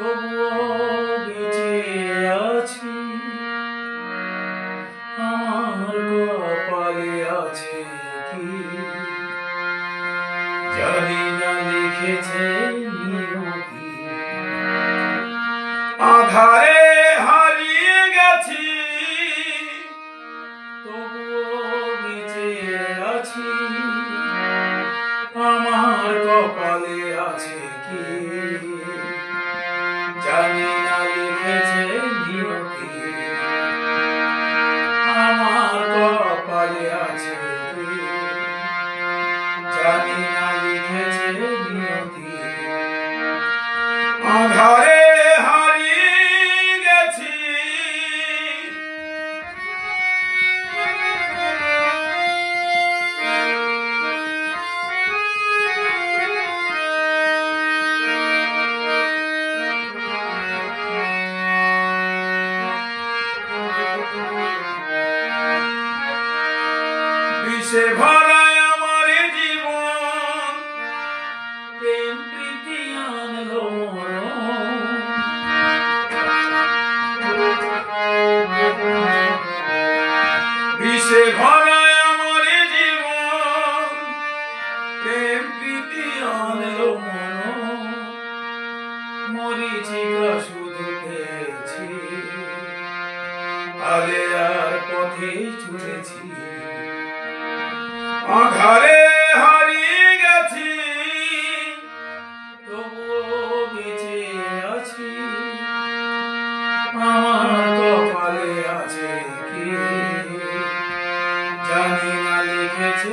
তবুও বেঁচে আছি। আমার কপালে আছে কি? জানি না লিখেছে আধারে হারিয়ে গেছি। তবুও বেঁচে আছি। আমার কপালে বিষে ভরা আমার জীবন। প্রেম প্রীতি আনলো বিষে ভরা আমার জীবন। প্রেম প্রীতি আনলো মরিচিকা শুধু আলে আর পথে চলেছি। আধারে হারিয়ে গেছি। তবুও বেঁচে আছি। আমার কপালে আছে কি? জানি না লিখেছে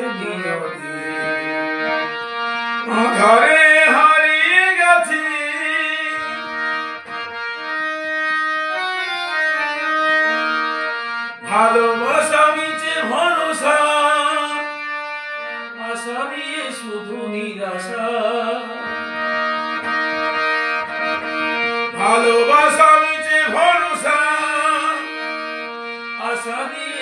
আধারে হারিয়ে গেছি। ভালোবাসা মিছে ভরসা। দিয়ে শুধু নিরাশা। ভালোবাসা মিছে ভরসা। আশা দিয়ে